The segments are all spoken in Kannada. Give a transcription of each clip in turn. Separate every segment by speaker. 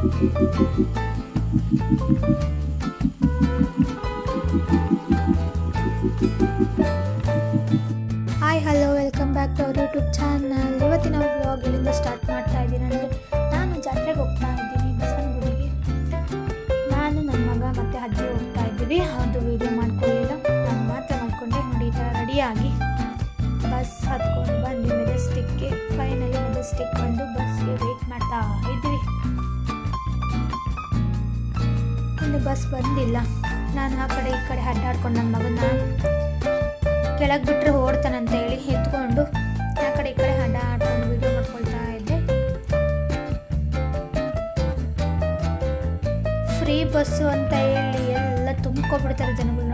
Speaker 1: Hi hello welcome back to our YouTube channel ಇವತ್ತಿನ ವ್ಲಾಗ್ ಇಲ್ಲಿಂದ ಸ್ಟಾರ್ಟ್ ಮಾಡ್ತಾ ಇದ್ದೀನಿ. ಅಂದರೆ ನಾನು ಜಾತ್ರೆಗೆ ಹೋಗ್ತಾ ಇದ್ದೀನಿ. ಬಸ್ ಬಂದಿಲ್ಲ. ನಾನು ಆ ಕಡೆ ಈ ಕಡೆ ಅಡ್ಡಾಡ್ಕೊಂಡು ನನ್ನ ಮಗನ ಕೆಳಗೆ ಬಿಟ್ಟರೆ ಓಡ್ತಾನಂತ ಹೇಳಿ ಎತ್ಕೊಂಡು ಆ ಕಡೆ ಈ ಕಡೆ ಅಡ್ಡಾಡ್ಕೊಂಡು ವಿಡಿಯೋ ಮಾಡ್ಕೊಳ್ತಾ ಇದ್ದೆ. ಫ್ರೀ ಬಸ್ಸು ಅಂತ ಹೇಳಿ ಎಲ್ಲ ತುಂಬ್ಕೊಬಿಡ್ತಾರೆ ಜನಗಳು.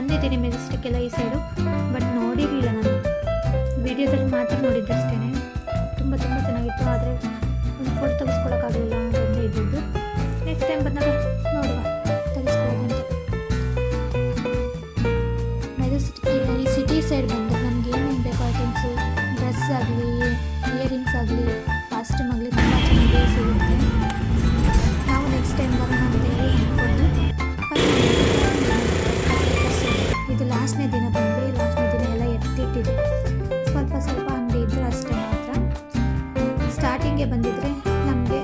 Speaker 1: ಬಂದಿದ್ದೀನಿ ಮೆಜೆಸ್ಟಿಕ್ಕೆಲ್ಲ ಈ ಸೈಡು. ಬಟ್ ನೋಡಿರಲಿಲ್ಲ ನಾನು. ವಿಡಿಯೋದಲ್ಲಿ ಮಾತ್ರ ನೋಡಿದ್ದಷ್ಟೇ ತುಂಬ ತುಂಬ ಚೆನ್ನಾಗಿತ್ತು, ಆದರೆ ಒಂದು ಫೋಟೋ ತೆಗೆಸ್ಕೊಳಕ್ಕಾಗಲಿಲ್ಲ ಅಂತ ಇದ್ದಿದ್ದು. ನೆಕ್ಸ್ಟ್ ಟೈಮ್ ಬಂದಾಗ ಬಂದಿದ್ರೆ ನಮಗೆ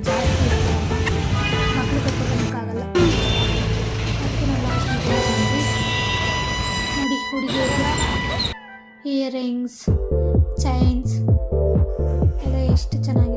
Speaker 1: ಜಾಸ್ತಿ ಮಕ್ಕಳು ಕಟ್ಕೊಳಕ್ಕಾಗಲ್ಲ ಅದಕ್ಕೆ ನಾವು ನೋಡಿ ಇಯರಿಂಗ್ಸ್ ಚೈನ್ಸ್ ಎಲ್ಲ ಎಷ್ಟು ಚೆನ್ನಾಗಿ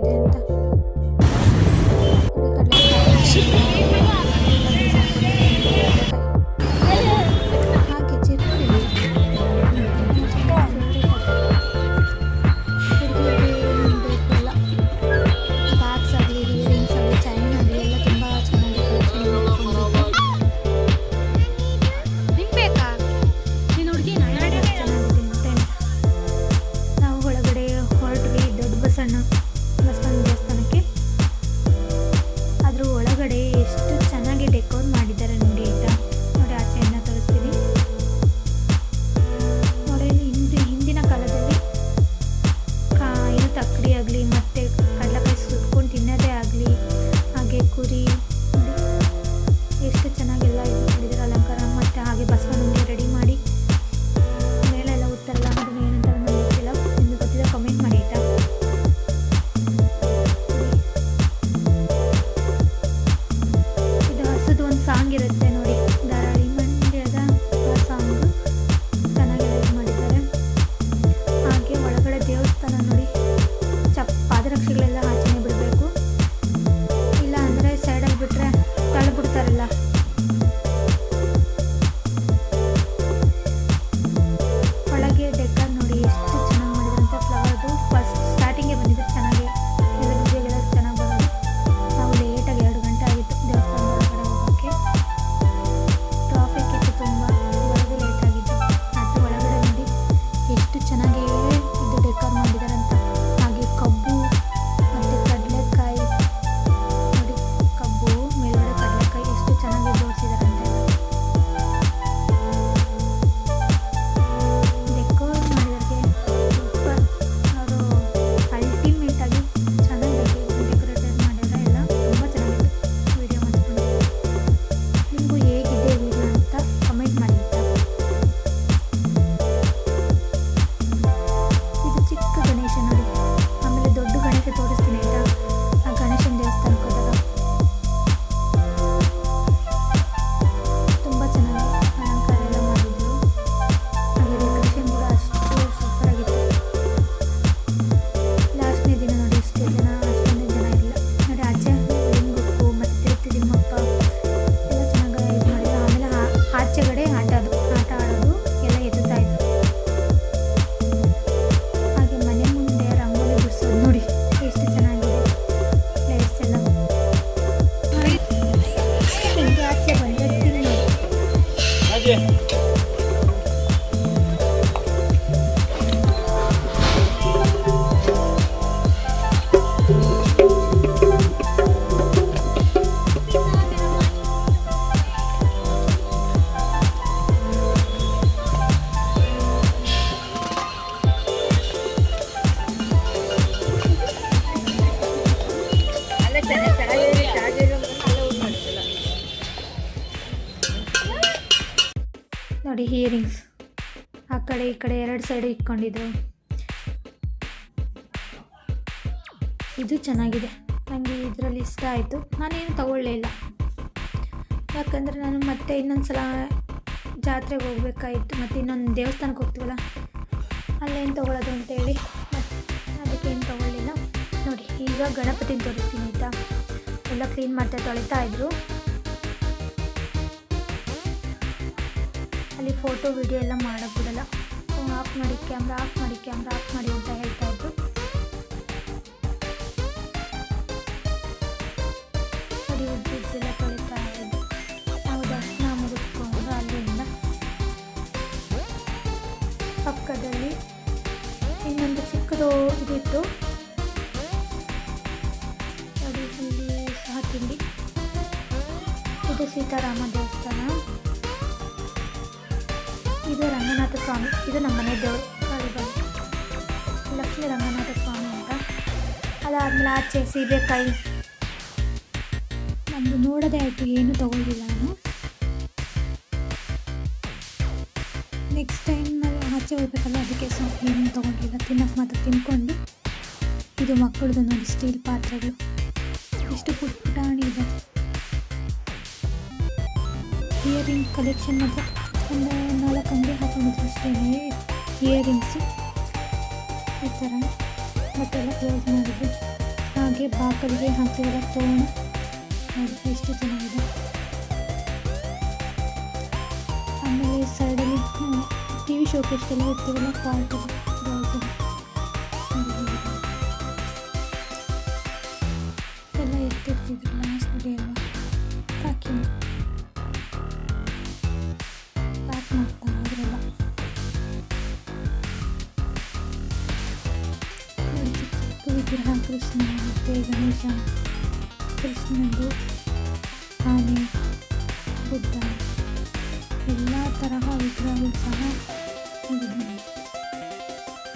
Speaker 1: ಇಯರಿಂಗ್ಸ್ ಆ ಕಡೆ, ಈ ಕಡೆ ಎರಡು ಸೈಡು ಇಟ್ಕೊಂಡಿದ್ದು ಇದು ಚೆನ್ನಾಗಿದೆ. ನನಗೆ ಇದರಲ್ಲಿ ಇಷ್ಟ ಆಯಿತು. ನಾನೇನು ತಗೊಳ್ಳೇ ಇಲ್ಲ. ಯಾಕಂದರೆ ನಾನು ಮತ್ತೆ ಇನ್ನೊಂದು ಸಲ ಜಾತ್ರೆಗೆ ಹೋಗ್ಬೇಕಾಯಿತು. ಮತ್ತು ಇನ್ನೊಂದು ದೇವಸ್ಥಾನಕ್ಕೆ ಹೋಗ್ತೀವಲ್ಲ, ಅಲ್ಲೇನು ತೊಗೊಳೋದು ಅಂತೇಳಿ. ಅದಕ್ಕೆ ಏನು ತೊಗೊಳ್ಳಿಲ್ಲ. ನೋಡಿ, ಈಗ ಗಣಪತಿನ ತೋರಿಸ್ತೀನಿ ಆಯಿತಾ? ಎಲ್ಲ ಕ್ಲೀನ್ ಮಾಡ್ತಾ ತೊಳಿತಾ ಇದ್ರು. ಅಲ್ಲಿ ಫೋಟೋ ವಿಡಿಯೋ ಎಲ್ಲ ಮಾಡೋಕ್ಕೆ ಬಿಡಲ್ಲ. ಆಫ್ ಮಾಡಿ ಕ್ಯಾಮ್ರಾ ಆಫ್ ಮಾಡಿ ಕ್ಯಾಮ್ರಾ ಆಫ್ ಮಾಡಿ ಅಂತ ಹೇಳ್ತಾ ಇದ್ರು. ನೋಡಿ ಉದ್ದೆಲ್ಲ ತೊಳಿತಾ ಇದ್ದು. ನಾವು ದರ್ಶನ ಮುಗಿಸ್ಕೊಂಡು ಅಲ್ಲಿಂದ ಪಕ್ಕದಲ್ಲಿ ಇನ್ನೊಂದು ಚಿಕ್ಕದು ಇದಿತ್ತು. ಅದು ಇಲ್ಲಿ ಸಹ ತಿಂಡಿ. ಇದು ಸೀತಾರಾಮ ದೇವಸ್ಥಾನ. ಇದು ರಂಗನಾಥ ಸ್ವಾಮಿ. ಇದು ನಮ್ಮ ಮನೆ ದೇವರು. ಲಕ್ಷ್ಮಿ ರಂಗನಾಥ ಸ್ವಾಮಿ ಅಂತ. ಅದಾದಮೇಲೆ ಆಚೆ ಸೀಬೆಕಾಯಿ. ನಮ್ಮದು ನೋಡೋದೇ ಆಯಿತು, ಏನು ತಗೊಂಡಿಲ್ಲ ನಾನು. ನೆಕ್ಸ್ಟ್ ಟೈಮ್ ಆಚೆ ಹೋಗ್ಬೇಕಲ್ಲ, ಅದಕ್ಕೆ ಸ್ವಲ್ಪ ಏನು ತೊಗೊಂಡಿಲ್ಲ. ತಿನ್ನಕ್ಕೆ ಮಾತ್ರ ತಿನ್ಕೊಂಡು, ಇದು ಮಕ್ಕಳದು ನೋಡಿ ಸ್ಟೀಲ್ ಪಾತ್ರೆಗಳು. ಎಷ್ಟು ಪುಟ್ಟ ಪುಟಾಣಿ ಇದೆ. ಇಯರಿಂಗ್ ಕಲೆಕ್ಷನ್ ಮಾತ್ರ. ಒಂದು ನಾಲ್ಕು ಅಂಗಡಿ ಹಾಕೊಂಡಿದ್ರು ಅಷ್ಟೇ ಇಯರಿಂಗ್ಸು ಈ ಥರ. ಮತ್ತೆಲ್ಲ ಕ್ಲೋಸ್ ಮಾಡಿದ್ರು ಹಾಗೆ ಬಾಕಲಿಗೆ ಹಾಕಿರೋ ತೋರಣ. ನೋಡಿ, ಎಷ್ಟು ಚೆನ್ನಾಗಿದೆ. ಆಮೇಲೆ ಸೈಡಲ್ಲಿ ಟಿ ವಿ ಶೋಕೇಸ್ಗೆಲ್ಲ ಇರ್ತೀವಲ್ಲ ಪಾರ್ಟ್ ವಿಗ್ರಹ ಕೃಷ್ಣ ಮತ್ತು ಗಣೇಶ ಕೃಷ್ಣಂದು ಆನೆ ಬುದ್ಧ, ಎಲ್ಲ ತರಹ ವಿಗ್ರಹಗಳು ಸಹ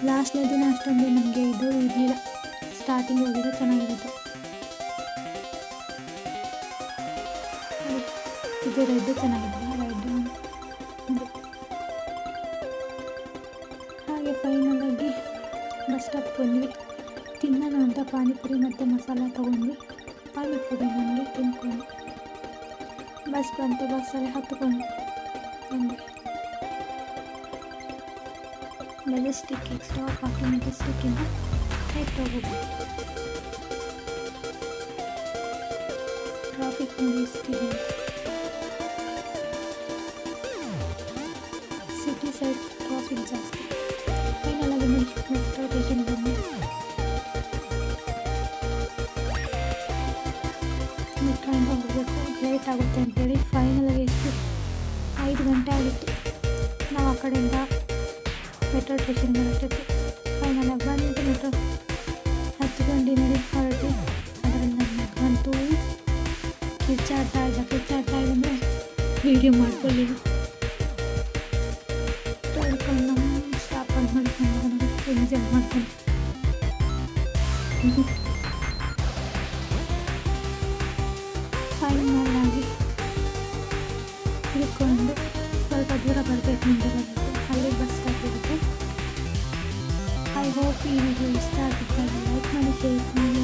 Speaker 1: ಲಾಸ್ಟ್ನೇ ದಿನ ಅಷ್ಟೊಂದು ನಮಗೆ ಇದು ಇರಲಿಲ್ಲ ಸ್ಟಾರ್ಟಿಂಗ್ ಹೋಗಿದ್ರೆ ಚೆನ್ನಾಗಿರುತ್ತೆ. ಇದು ರೆಡ್ ಚೆನ್ನಾಗಿದೆ. ಪಾನಿಪುರಿ ಮತ್ತು ಮಸಾಲ ತೊಗೊಂಡ್ವಿ ಪಾನಿಪುರಿ ನನಗೆ ತಿನ್ಕೊಂಡು ಬಸ್ ಬಂತು ಬಸ್ಸಲ್ಲಿ ಹತ್ಕೊಂಡು ಬಂದೆ ಮೆಜೆಸ್ಟಿಕ್ ಸ್ಟಾಪ್ ಹಾಕಿ ಮೆಜೆಸ್ಟಿಕ್ಕಿಂದ ಮೆಟ್ರೋ ಹೋಗ್ಬೋದು ಟ್ರಾಫಿಕ್ ನೋಡಿ ಎಷ್ಟಿದೆ ಸಿಟಿ ಸೈಡ್ ಟ್ರಾಫಿಕ್ ಜಾಸ್ತಿ ಫೈನಲ್ ಆಗಿ ಮೆಟ್ರೋ ಸ್ಟೇಷನ್ ಬಂದು ಆಗುತ್ತೆ ಅಂತೇಳಿ ಫೈನಲ್ ಆಗಿ ಎಷ್ಟು? ಐದು ಗಂಟೆ ಆಗಿತ್ತು. ನಾವು ಆ ಕಡೆಯಿಂದ ಮೆಟ್ರೋ ಸ್ಟೇಷನ್ ಬರೋಷ್ಟೊತ್ತು ಫೈನಲ್ ಆಗಿ ಬಂದು ಮೆಟ್ರೋ ಹತ್ಕೊಂಡು ನೋಡಿ ಹೊರಟು. ಅದರಿಂದ ನನಗಂತೂ ಕಿಚ್ಚಾಡ್ತಾ ಇದ್ದ ಇಲ್ಲ ಇದ್ದಂದರೆ ವೀಡಿಯೋ ಮಾಡ್ಕೊಳ್ಳಿ ಇಳ್ಕೊಂಡು ಸ್ವಲ್ಪ ದೂರ ಬರಬೇಕು ಮುಂದೆ ಬರಬೇಕು ಅಲ್ಲಿ ಬಸ್ ಸ್ಟಾಪ್ ಇರುತ್ತೆ. ಐ ಹೋಪ್ ಈ ವಿಡಿಯೋ ಇಷ್ಟ ಆಗುತ್ತೆ. ಲೈಕ್ ಮಾಡಿ ಶೇರ್ ಮಾಡಿ.